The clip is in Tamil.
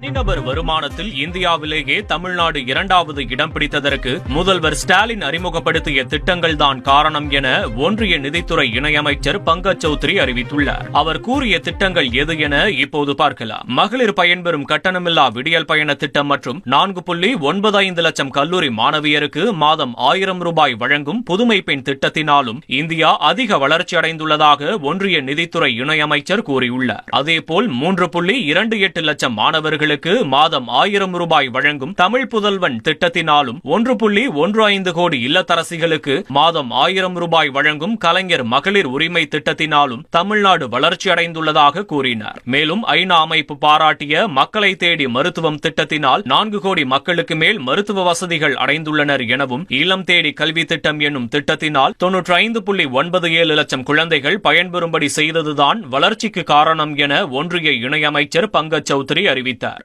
தனிநபர் வருமானத்தில் இந்தியாவிலேயே தமிழ்நாடு இரண்டாவது இடம் பிடித்ததற்கு முதல்வர் ஸ்டாலின் அறிமுகப்படுத்திய திட்டங்கள் தான் காரணம் என ஒன்றிய நிதித்துறை இணையமைச்சர் பங்கஜ் சௌத்ரி அறிவித்துள்ளார். அவர் கூறிய திட்டங்கள் எது என இப்போது பார்க்கலாம். மகளிர் பயன்பெறும் கட்டணமில்லா விடியல் பயண திட்டம் மற்றும் நான்கு புள்ளி ஒன்பது ஐந்து லட்சம் கல்லூரி மாணவியருக்கு மாதம் ஆயிரம் ரூபாய் வழங்கும் புதுமை பெண் திட்டத்தினாலும் இந்தியா அதிக வளர்ச்சி அடைந்துள்ளதாக ஒன்றிய நிதித்துறை இணையமைச்சர் கூறியுள்ளார். அதேபோல் மூன்று புள்ளி இரண்டு எட்டு லட்சம் மாணவர்கள் மாணவர்களுக்கு மாதம் ஆயிரம் ரூபாய் வழங்கும் தமிழ் புதல்வன் திட்டத்தினாலும் ஒன்று புள்ளி ஒன்று ஐந்து கோடி இல்லத்தரசிகளுக்கு மாதம் ஆயிரம் ரூபாய் வழங்கும் கலைஞர் மகளிர் உரிமை திட்டத்தினாலும் தமிழ்நாடு வளர்ச்சி அடைந்துள்ளதாக கூறினார். மேலும் ஐநா அமைப்பு பாராட்டிய மக்களை தேடி மருத்துவம் திட்டத்தினால் நான்கு கோடி மக்களுக்கு மேல் மருத்துவ வசதிகள் அடைந்துள்ளனர் எனவும் இளம் தேடி கல்வி திட்டம் என்னும் திட்டத்தினால் தொன்னூற்றி ஐந்து புள்ளி ஒன்பது ஏழு லட்சம் குழந்தைகள் பயன்பெறும்படி செய்ததுதான் வளர்ச்சிக்கு காரணம் என ஒன்றிய இணையமைச்சர் பங்கஜ் சௌத்ரி அறிவித்தார்.